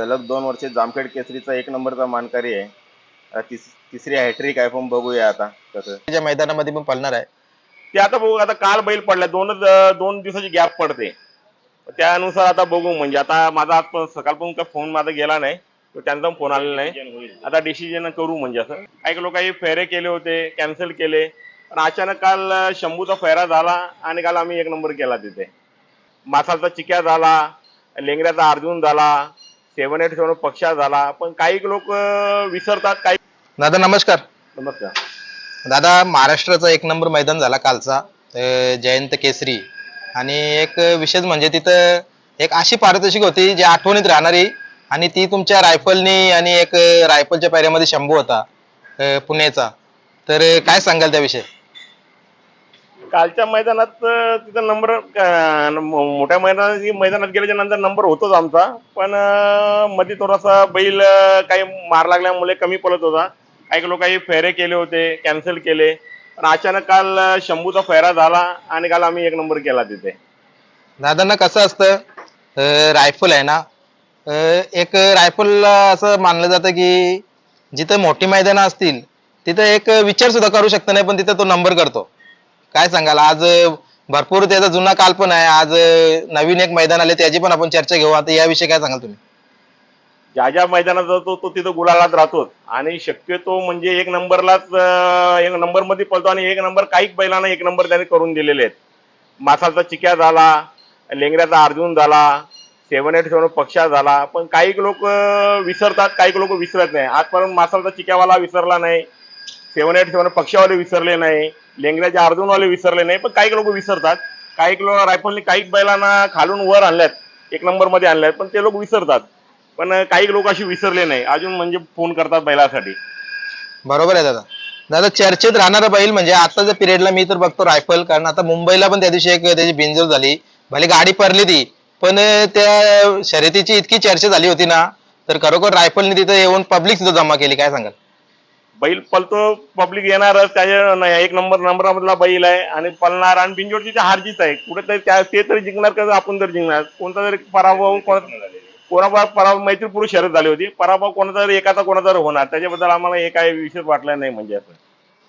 सलग दोन वर्षे जामखेड केसरीचा एक नंबरचा मानकरी आहे. तिस तिसरी हॅट्रिक आहे पण बघूया आता कसं. मैदानामध्ये पण पळणार आहे. ते आता बघू आता काल बैल पडला दोनच अं, दोन दिवसाची गॅप पडते. त्यानुसार आता बघू म्हणजे आता माझा आज पण सकाळपासून काय फोन माझा गेला नाही तो त्यांचा पण फोन आलेला नाही. आता डिसिजन करू म्हणजे असं. काही लोक काही फेरे केले होते कॅन्सल केले. पण अचानक काल अं, शंभूचा फेरा झाला आणि काल आम्ही एक नंबर केला तिथे. मासाचा चिक्या झाला लेंगऱ्याचा अर्जुन झाला सेवन एट सेवन पक्षा झाला. पण काही लोक विसरतात काही दादा नमस्कार. नमस्कार. दादा महाराष्ट्राचा एक नंबर मैदान झाला कालचा अं, जयंत केसरी. आणि एक विशेष म्हणजे तिथं एक अशी पारितोषिक होती जी आठवणीत राहणारी. आणि ती तुमच्या रायफलनी आणि एक रायफलच्या पायऱ्यामध्ये शंभू होता अं, पुण्याचा तर काय सांगाल त्याविषयी? कालच्या मैदानात तिथं नंबर मोठ्या मैदानात मैदानात गेल्याच्यानंतर नंबर होतोच आमचा. पण मध्ये थोडासा बैल काही मार लागल्यामुळे कमी पडत होता. काही लोक काही फेरे केले होते कॅन्सल केले. पण अचानक काल शंभूचा फेरा झाला आणि काल आम्ही एक नंबर केला तिथे. दादांना कसं असतं रायफल आहे ना एक रायफल असं मानलं जातं की जिथं मोठी मैदानं असतील तिथं एक विचार सुद्धा करू शकत नाही पण तिथं तो नंबर करतो. काय सांगाल? आज भरपूर त्याचा जुना काल पण आहे. आज नवीन एक मैदान आले त्याची पण आपण चर्चा घेऊ. आता याविषयी काय सांगाल तुम्ही? ज्या ज्या मैदानात जातो तो तिथं गुलालात राहतोच. आणि शक्यतो म्हणजे एक नंबरलाच एक नंबरमध्ये पळतो आणि एक नंबर काही बैलांना एक नंबर त्याने करून दिलेले आहेत. मासाचा चिक्या झाला लेंगऱ्याचा अर्जुन झाला सेवन एट सेवन पक्षा झाला. पण काही लोक विसरतात काही लोक विसरत नाही. आजपर्यंत मासाचा चिक्यावाला विसरला नाही. सेवन एट सेवन पक्षावाले विसरले नाही लेंगऱ्याचे अर्जुनवाले विसरले नाही पण काही लोक विसरतात. काही लोक रायफलने काही बैलांना खालून वर आणल्यात एक नंबरमध्ये आणल्यात पण ते लोक विसरतात. पण काही लोक अशी विसरले नाही. अजून म्हणजे फोन करतात बैलासाठी. बरोबर आहे दादा. दादा चर्चेत राहणारा बैल म्हणजे आताच्या पिरियडला मी तर बघतो रायफल कारण आता मुंबईला पण त्या दिवशी एक त्याची बिंजोर झाली. भले गाडी पडली ती पण त्या शर्यतीची इतकी चर्चा झाली होती ना तर खरोखर रायफलने तिथं येऊन पब्लिक सुद्धा जमा केली. काय सांगाल? बैल पलतो पब्लिक येणारच त्याच्या नाही, एक नंबर नंबरामधला बैल आहे आणि पळणार आणि बिंजोडची हारजीत आहे. कुठेतरी त्या ते तरी जिंकणार का आपण तरी जिंकणार? कोणता तरी पराभव कोणा कोणाबा पराभव मैत्रीपूर्व शर्यत झाली होती. पराभव कोणाचा तरी एकाचा कोणाचा होणार. त्याच्याबद्दल आम्हाला हे काय विशेष वाटलं नाही म्हणजे असं.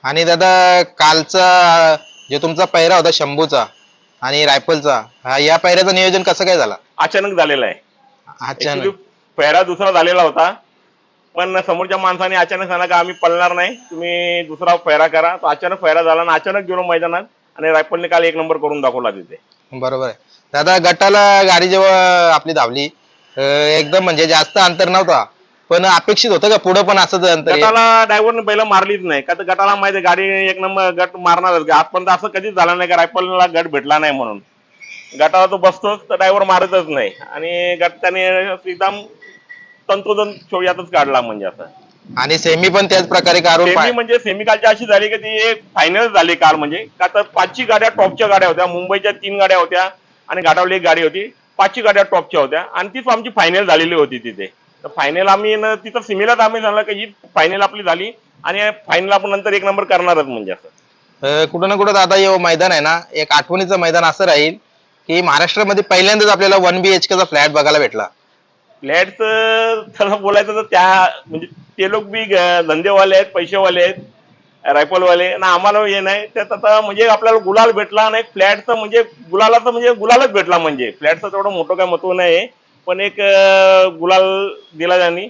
आणि दादा कालचा जो तुमचा पैरा होता शंभूचा आणि रायफलचा हा या पैऱ्याचं नियोजन कसं काय झाला? अचानक झालेलं आहे. अचानक. फेरा दुसरा झालेला होता. पण समोरच्या माणसाने अचानक सांगा का आम्ही पळणार नाही तुम्ही दुसरा फेरा करा. तो अचानक फेरा झाला आणि अचानक गेलो मैदानात आणि रायफलने काल एक नंबर करून दाखवला तिथे. बरोबर आहे. दादा गटाला गाडी जेव्हा आपली धावली अं, एकदम म्हणजे जास्त अंतर नव्हता पण अपेक्षित होतं का पुढं पण असंच अंतर येईल? गटाला ड्रायव्हरने पहिला मारलीच नाही. का तर गटाला माहिती आहे, गाडी एक नंबर गट मारणारच. आजपर्यंत असं कधीच झालं नाही का रायफलला गट भेटला नाही म्हणून. गटाला तो बसतोच तर ड्रायव्हर मारतच नाही. आणि गट त्याने एकदम तंतोतंत शो यातच काढला म्हणजे असं. आणि सेमी पण त्याच प्रकारे काढून सेमी म्हणजे सेमी कालची अशी झाली की ती एक फायनल झाली काल म्हणजे. का तर पाचही गाड्या टॉपच्या गाड्या होत्या मुंबईच्या तीन गाड्या होत्या आणि घाटावली एक गाडी होती. पाचही गाड्या टॉपच्या होत्या आणि तीच आमची फायनल झालेली होती तिथे. तर फायनल आम्ही तिथं सिमीलाच आम्ही झालं की ही फायनल आपली झाली आणि फायनल आपण नंतर एक नंबर करणारच म्हणजे असं. कुठं ना कुठं दादा हे मैदान आहे ना एक आठवणीचं मैदान असं राहील की महाराष्ट्रामध्ये पहिल्यांदाच आपल्याला वन बी एच चा फ्लॅट बघायला भेटला. फ्लॅटचं त्याला बोलायचं तर त्या म्हणजे ते लोक बी धंदेवाले आहेत पैसेवाले आहेत रायफलवाले आणि आम्हाला हे नाही. त्यात आता म्हणजे आपल्याला गुलाल भेटला नाही. फ्लॅटचं म्हणजे गुलालाचं म्हणजे गुलालच भेटला म्हणजे. फ्लॅटचं तेवढं मोठं काय महत्त्व नाही. पण एक गुलाल दिला त्यांनी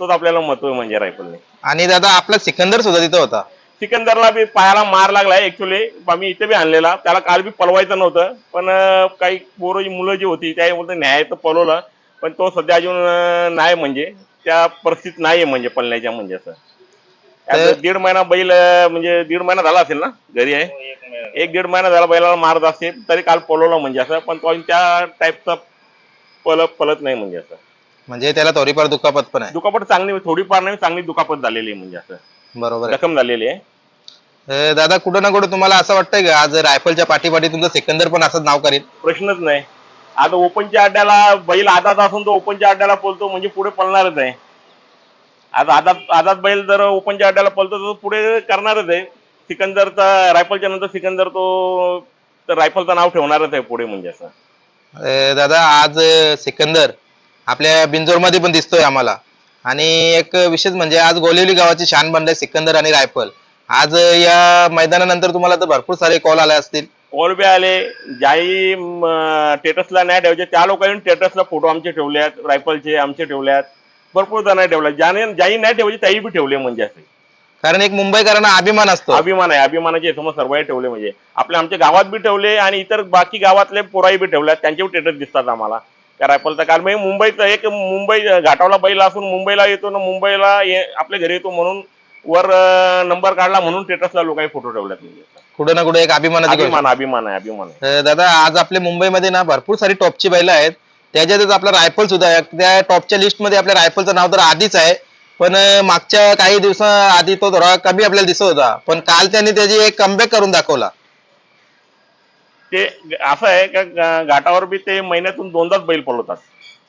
तोच आपल्याला महत्त्व आहे म्हणजे रायफलने. आणि दादा आपला सिकंदर सुद्धा तिथं होता. सिकंदरला बी पायाला मार लागलाय ऍक्च्युली आम्ही इथे बी आणलेला. त्याला काल बी पलवायचं नव्हतं. पण काही पोरं जी मुलं जी होती त्या बोलते न्याय तर पलवलं पण तो सध्या अजून नाही म्हणजे. त्या परिस्थितीत नाही म्हणजे पळण्याच्या म्हणजे असं. दीड महिना बैल म्हणजे दीड महिना झाला असेल ना घरी आहे? एक दीड महिना झाला बैलाला मारत असेल तरी काल पलवलं म्हणजे असं. पण तो अजून त्या टाईपचा पलत पलत नाही म्हणजे असं. म्हणजे त्याला थोडीफार दुखापत पण आहे. दुखापत चांगली थोडीफार नाही चांगली दुखापत झालेली आहे म्हणजे असं. बरोबर आहे. जखम झालेली आहे. दादा कुठं ना कुठं तुम्हाला असं वाटतंय का? आज रायफलच्या पाठीपाठी तुमचं सिकंदर पण असंच नाव करेल प्रश्नच नाही. आता ओपनच्या अड्ड्याला बैल आदात असून तो ओपनच्या अड्ड्याला पळतो म्हणजे पुढे पळणारच आहे. आता आदात आदात बैल जर ओपनच्या अड्ड्याला पळतो तर पुढे करणारच आहे. सिकंदरचा रायफलच्या नंतर सिकंदर तो तर रायफलचं नाव ठेवणारच आहे पुढे म्हणजे असं. दादा आज सिकंदर आपल्या बिंजोरमध्ये पण दिसतोय आम्हाला. आणि एक विशेष म्हणजे आज गोलिवली गावाची शान बनले सिकंदर आणि रायफल. आज या मैदानानंतर तुम्हाला तर भरपूर सारे कॉल आले असतील. कॉल बी आले ज्याही स्टेटसला नाही ठेवायचे. त्या लोकांनी स्टेटसला फोटो आमचे ठेवले आहेत रायफलचे आमचे ठेवले आहेत भरपूर जण ठेवले. ज्याने ज्याही नाही ठेवायचे त्याही बी ठेवले म्हणजे असे. कारण एक मुंबईकरांना अभिमान असतो. अभिमान आहे. अभिमानाचे समज सर्वही ठेवले म्हणजे. आपले आमच्या गावात बी ठेवले आणि इतर बाकी गावातले पोराही बी ठेवले त्यांचे स्टेटस दिसतात आम्हाला. त्या रायफलचा कारण म्हणजे मुंबईचं एक मुंबई घाटावला बैल असून मुंबईला येतो ना मुंबईला आपल्या घरी येतो म्हणून वर नंबर काढला म्हणून स्टेटसला लोकांनी फोटो ठेवल्यात म्हणजे. कुठे ना कुठे एक अभिमानाची गोष्ट. अभिमान अभिमान आहे अभिमान आहे. अं, दादा आज आपल्या मुंबईमध्ये ना भरपूर सारी टॉपची बैल आहेत. त्याच्यातच आपला रायफल सुद्धा आहे. त्या टॉपच्या लिस्टमध्ये आपल्या रायफलचं नाव तर आधीच आहे. पण अं, मागच्या काही दिवसा आधी तो थोडा कमी आपल्याला दिसत होता. पण काल त्यांनी त्याची एक कमबॅक करून दाखवला. ते असं आहे का गा- घाटावर बी ते महिन्यातून दोनदाच बैल पळवतात.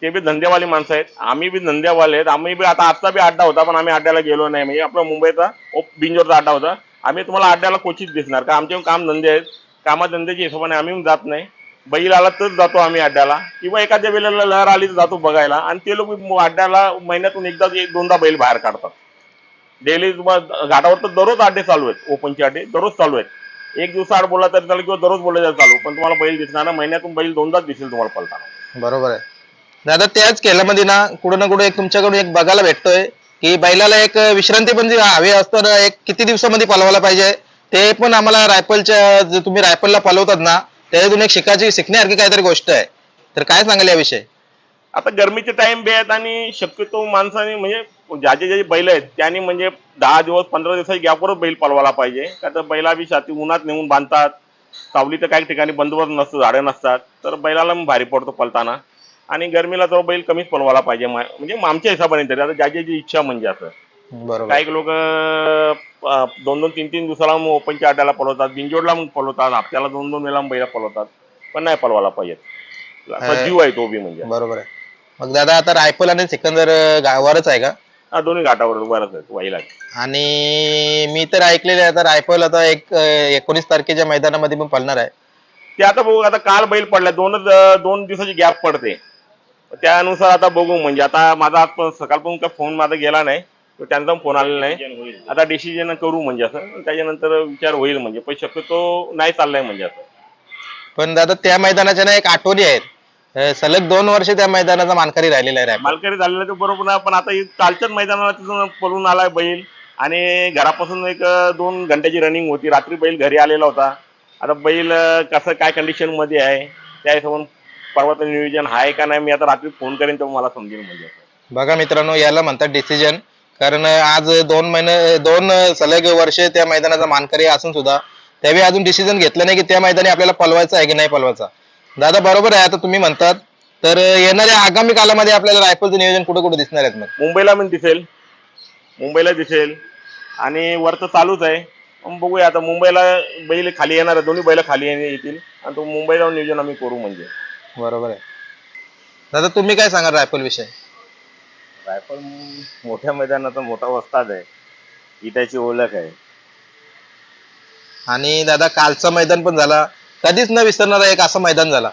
ते बी धंदेवाली माणसं आहेत. आम्ही बी धंद्यावाले आहेत. आम्ही बी आता आजचा बी अड्डा होता पण आम्ही अड्ड्याला गेलो नाही. म्हणजे आपला मुंबईचा ओप- बिंजोरचा अड्डा होता. आम्ही तुम्हाला अड्ड्याला क्वचित दिसणार. का आमचे काम धंदे आहेत. कामधंद्याच्या हिशोबाने आम्ही जात नाही. बैल आला तर जातो आम्ही अड्ड्याला. किंवा एखाद्या वेळेला लहर आली तर जातो बघायला. आणि ते लोक अड्ड्याला महिन्यातून एकदा एक दोनदा बैल बाहेर काढतात. डेली घाटावर तर दररोज अड्डे चालू आहेत. ओपनचे अड्डे दररोज चालू आहेत. एक दिवस आड बोलला तरी चालू किंवा दररोज बोलला तरी चालू. पण तुम्हाला बैल दिसणार महिन्यातून बैल दोनदाच दिसेल तुम्हाला पलताना. बरोबर आहे. दादा त्याच खेळामध्ये ना कुठं ना कुठे एक तुमच्याकडून एक बघायला भेटतोय की बैलाला एक विश्रांती पण जी हवी असतं ना एक किती दिवसामध्ये पलवायला पाहिजे ते पण आम्हाला रायफलच्या जे तुम्ही रायफलला पलवतात ना त्याच्यातून एक शिकायची शिकण्यासारखी काहीतरी गोष्ट आहे. तर काय सांगाल याविषयी? आता गरमीचे टाइम बी आहेत आणि शक्यतो माणसाने म्हणजे ज्याचे ज्याचे बैल आहेत त्यांनी म्हणजे दहा दिवस पंधरा दिवसाच्या गॅपवरच बैल पळवायला पाहिजे. का तर बैला बी छाती उन्हात नेऊन बांधतात. सावली तर काही ठिकाणी बंदोबस्त नसतो झाडं नसतात. तर बैलाला भारी पडतो पलताना. आणि गरमीला तो बैल कमीच पळवायला पाहिजे. म्हणजे आमच्या हिशोबाने तरी. आता ज्याची जी इच्छा म्हणजे असं. बरोबर. काही लोक दोन दोन तीन तीन दिवसाला मग ओपनच्या अड्ड्याला पळवतात बिंजोडला मग पळवतात हप्त्याला दोन दोन वेळा बैला पळवतात पण नाही पळवायला पाहिजे असा जीव आहे तो बी म्हणजे. बरोबर आहे. मग दादा आता रायफल आणि सिकंदर गावावरच आहे का? हा दोन्ही घाटावर बरंच आहेत वाईला आणि मी तर ऐकलेले आहे आता रायफल आता एक एकोणीस तारखेच्या मैदानामध्ये पण पळणार आहे. ते आता बघू आता काल बैल पडला दोनच दोन दिवसाची गॅप पडते. त्यानुसार आता बघू म्हणजे आता माझा आज पण सकाळपासून काय फोन माझा गेला नाही तो त्यांचा फोन आलेला नाही. आता डिसिजन करू म्हणजे असं त्याच्यानंतर विचार होईल म्हणजे पण शक्यतो नाही चाललाय म्हणजे असं. पण दादा त्या मैदानाच्या ना एक आठवणी आहेत. सलग दोन वर्ष त्या मैदानाचा मानकरी राहिलेला आहे मालकरी झालेलं ते बरोबर नाही पण आता कालच्याच मैदानाला तिथून पळून आलाय बैल. आणि घरापासून एक दोन घंट्याची रनिंग होती. रात्री बैल घरी आलेला होता. आता बैल कसं काय कंडिशनमध्ये आहे त्या हिशोबाने परवाचं नियोजन आहे का नाही मी आता रात्री फोन करेन तेव्हा मला समजेल म्हणजे. बघा मित्रांनो याला म्हणतात डिसिजन कारण आज दोन महिने दोन सलग वर्ष त्या मैदानाचा मानकरी असून सुद्धा त्यावेळी अजून डिसिजन घेतलं नाही की त्या मैदानी आपल्याला पलवायचं आहे की नाही पलवायचा. दादा बरोबर आहे आता तुम्ही म्हणतात तर येणाऱ्या आगामी कालामध्ये आपल्याला रायफलचं नियोजन कुठे कुठे दिसणार आहेत मग? मुंबईला पण दिसेल. मुंबईला दिसेल. आणि वर तर चालूच आहे. बघूया आता मुंबईला बैल खाली येणार आहे दोन्ही बैल खाली येणे- येतील. आणि तो मुंबईला नियोजन आम्ही करू म्हणजे. बरोबर आहे. दादा तुम्ही काय सांगाल रायफल विषय? रायफल मोठ्या मैदानाचा मोठा वस्ताद आहे. ही त्याची ओळख आहे. आणि दादा कालचं मैदान पण झाला. कधीच न विसरणारा एक असं मैदान झाला.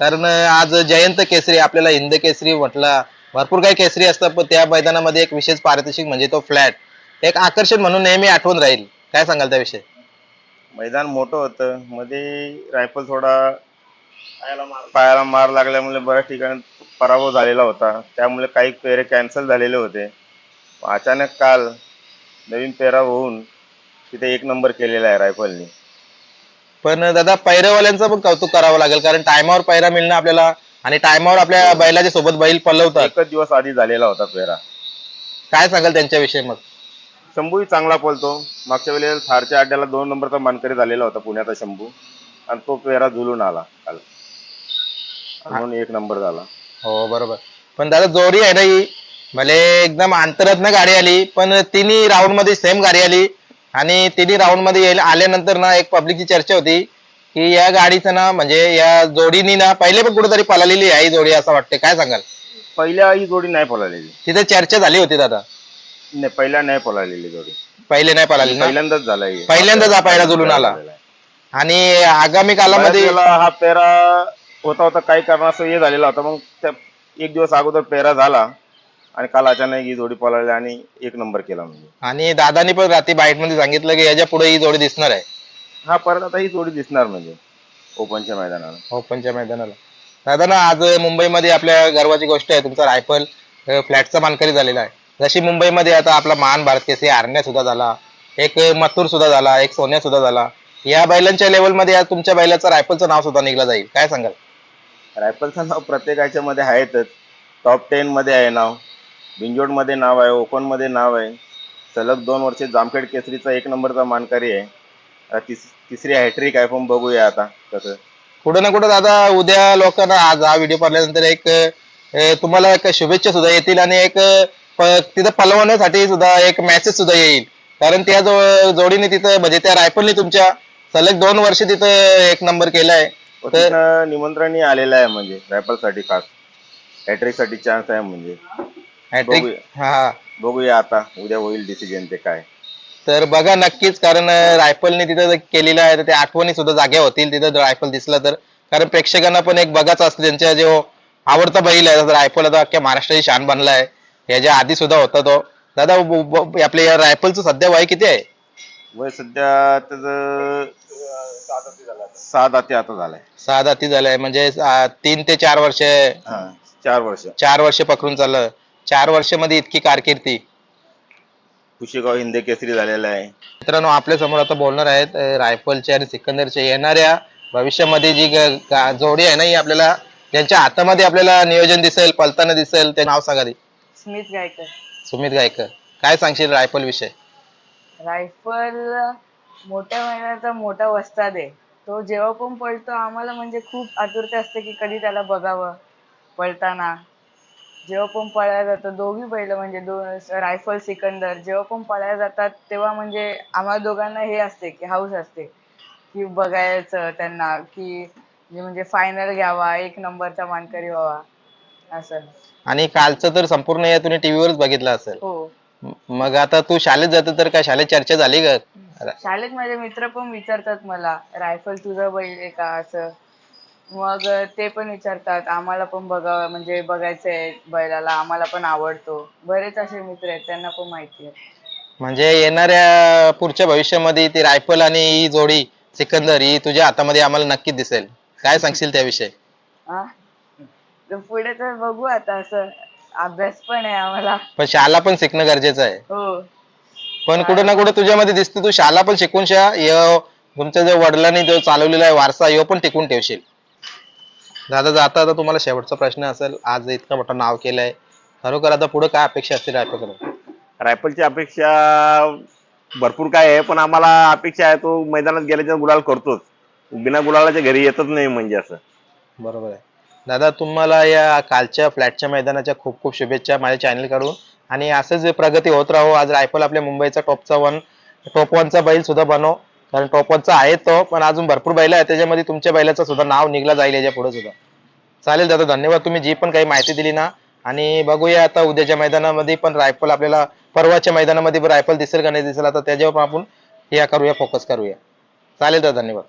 कारण आज जयंत केसरी आपल्याला हिंद केसरी म्हटला. भरपूर काही केसरी असतात पण त्या मैदानामध्ये एक विशेष पारितोषिक म्हणजे तो फ्लॅट. एक आकर्षण म्हणून नेहमी आठवण राहील. काय सांगाल त्याविषयी? मैदान मोठं होतं. मध्ये रायफल थोडा पायाला मार. लागल्यामुळे बऱ्याच ठिकाणी पराभव झालेला होता. त्यामुळे काही पेरे कॅन्सल झालेले होते. अचानक काल नवीन पेरा होऊन तिथे एक नंबर केलेला आहे रायफलनी. पण दादा पैरेवाल्यांचं पण कौतुक करावं लागेल कारण टायमावर पैरा मिळणं आपल्याला आणि टायमावर आपल्या बैलाच्या सोबत बैल पलवतात एकच दिवस आधी झालेला होता पेरा काय सांगाल त्यांच्याविषयी मग? शंभूही चांगला पळतो. मागच्या वेळेला थारच्या अड्ड्याला दोन नंबरचा मानकरी झालेला होता पुण्याचा शंभू. आणि तो पेरा झुलून आला काल. म्हणून एक नंबर झाला. हो बरोबर. पण दादा जोडी आहे ना ही? भले एकदम अंतरातनं गाडी आली पण तिन्ही राऊंडमध्ये सेम गाडी आली. आणि तिन्ही राऊंडमध्ये यायला- आल्यानंतर ना एक पब्लिकची चर्चा होती की या गाडीचं ना म्हणजे या जोडीनी ना पहिले पण कुठेतरी पळालेली आहे ही जोडी असं वाटते काय सांगाल? पहिल्या ही जोडी नाही पळालेली. तिथे चर्चा झाली होती दादा. नाही पहिल्या नाही पळालेली जोडी. पहिले नाही पळाली ना? पहिल्यांदाच झाला ही. पहिल्यांदाच हा पहिला जुलून आला. आणि आगामी कालामध्ये हा पेरा होता होता काही कारणास्तव हे झालेला होता. मग त्या एक दिवस अगोदर पेरा झाला आणि काल अचानक ही जोडी पळाली आणि एक नंबर केला म्हणजे. आणि दादानी पण रात्री बाईटमध्ये सांगितलं की याच्यापुढे ही जोडी दिसणार आहे. हा परत आता ही जोडी दिसणार म्हणजे ओपनच्या मैदानाला. ओपनच्या मैदानाला. दादा ना आज मुंबईमध्ये आपल्या गर्वाची गोष्ट आहे तुमचा रायफल फ्लॅटचा मानकरी झालेला आहे. जशी मुंबईमध्ये आता आपला महान भारत केसरी आरण्या सुद्धा झाला एक मथुर सुद्धा झाला एक सोन्या सुद्धा झाला. या बैलांच्या लेवलमध्ये आज तुमच्या बैलाचं रायफलचं नाव सुद्धा निघलं जाईल. काय सांगाल? रायफलचं नाव प्रत्येकाच्या मध्ये आहेतच. टॉप टेन मध्ये आहे नाव. बिंजोडमध्ये नाव आहे ओपनमध्ये नाव आहे. सलग दोन वर्षे जामखेड केसरीचा एक नंबरचा मानकरी आहे. तिस तिसरी हॅट्रिक आहे पण बघूया आता कसं. कुठं ना कुठं दादा उद्या लोकांना आज हा व्हिडिओ पाहिल्यानंतर एक तुम्हाला एक शुभेच्छा सुद्धा येतील आणि एक तिथं पलवण्यासाठी सुद्धा एक मॅसेज सुद्धा येईल. कारण त्या जो जोडीने तिथं म्हणजे त्या रायफलने तुमच्या सलग दोन वर्ष तिथं एक नंबर केलाय. तर- तिथनं आलेलं आहे म्हणजे रायफलसाठी खास. हॅट्रिकसाठी चान्स आहे म्हणजे. हॅट्रिक बघूया. हा. बघूया आता उद्या होईल डिसिजन ते काय. तर बघा नक्कीच कारण रायफलने तिथं केलेलं आहे तर त्या आठवणी सुद्धा जाग्या होतील तिथं जर रायफल दिसला तर. कारण प्रेक्षकांना पण एक बघाच असतं त्यांच्या जो आवडता बैल आहे जसं रायफल आता अख्ख्या महाराष्ट्राची शान बनलाय. याच्या आधी सुद्धा होता तो. दादा ब- ब- आपल्या या रायफलचं सध्या वय किती आहे? वय सध्या त्याचं सहा दाते आता झालाय. सहा दाती झालाय म्हणजे तीन ते चार वर्ष हा चार वर्ष. चार वर्ष पकडून चाललं. चार वर्षामध्ये इतकी कारकिर्दी कुशेगाव हिंदे केसरी झालेला आहे. मित्रांनो आपल्यासमोर आता बोलणार आहेत अं, रायफलचे आणि सिकंदरचे येणाऱ्या भविष्यामध्ये जी ग- गा- जोडी आहे ना ही आपल्याला ज्यांच्या हातामध्ये आपल्याला नियोजन दिसेल पलताना दिसेल ते नाव सांगा रे. स्मित गायकर सुमित गायकर काय सांगशील रायफल विषय? रायफल मोठ्या महिन्याचा मोठा वस्ताद आहे तो जेव्हा पण पळतो आम्हाला म्हणजे खूप आतुरता असते की कधी त्याला बघावं पळताना. जेव्हा पण पळायला जातो दोघी बैल म्हणजे दोन रायफल सिकंदर जेव्हा पण पळायला जातात तेव्हा म्हणजे आम्हाला दोघांना हे असते की हाऊस असते की बघायचं त्यांना की जे म्हणजे फायनल घ्यावा एक नंबरचा मानकरी व्हावा असं. आणि कालचं तर संपूर्ण या तुम्ही टीव्हीवरच बघितलं असेल. हो. म- मग आता तू शाळेत जातो तर काय? शाळेत चर्चा झाली का? शाळेत माझे मित्र पण विचारतात मला रायफल तुझं बैल आहे का असं? मग ते पण विचारतात आम्हाला पण बघावं म्हणजे बघायचंय बैलाला आम्हाला पण आवडतो. बरेच असे मित्र आहेत त्यांना पण माहिती आहे. म्हणजे येणाऱ्या पुढच्या भविष्यामध्ये ती रायफल आणि ही जोडी सिकंदर ही तुझ्या हातामध्ये आम्हाला नक्कीच दिसेल. काय सांगशील त्याविषयी? हा तर पुढे तर बघू आता असं. अभ्यास पण आहे आम्हाला. पण शाळा पण शिकणं गरजेचं आहे. हो. पण कुठे ना कुठे तुझ्यामध्ये दिसते तू शाळा पण शिकून शा य- तुमच्या जो वडिलांनी जो चालवलेला आहे वारसा यो पण टिकून ठेवशील. दादा जाता आता तुम्हाला शेवटचा प्रश्न असेल. आज इतकं मोठं नाव केलंय. खरोखर आता पुढे काय अपेक्षा असतील रायफलकडून? रायफलची अपेक्षा भरपूर काय आहे पण आम्हाला अपेक्षा आहे तो मैदानात गेल्याच्या गुलाल करतोच. बिना गुलालाच्या घरी येतच नाही म्हणजे असं. बरोबर आहे. दादा तुम्हाला या कालच्या फ्लॅटच्या मैदानाच्या खूप खूप शुभेच्छा माझ्या चॅनलकडून. आणि असंच प्रगती होत राहो आज रायफल आपल्या मुंबईचा टॉपचा वन टॉप वनचा बैल सुद्धा बनव कारण टॉप वनचा आहे तो पण अजून भरपूर बैल आहे त्याच्यामध्ये तुमच्या बैलाचं सुद्धा नाव निघला जाईल याच्यापुढे सुद्धा. चालेल दादा धन्यवाद. तुम्ही जी पण काही माहिती दिली ना आणि बघूया आता उद्याच्या मैदानामध्ये पण रायफल आपल्याला परवाच्या मैदानामध्ये पण रायफल दिसेल का नाही दिसेल आता त्याच्यावर पण आपण हे करूया फोकस करूया. चालेल दादा धन्यवाद.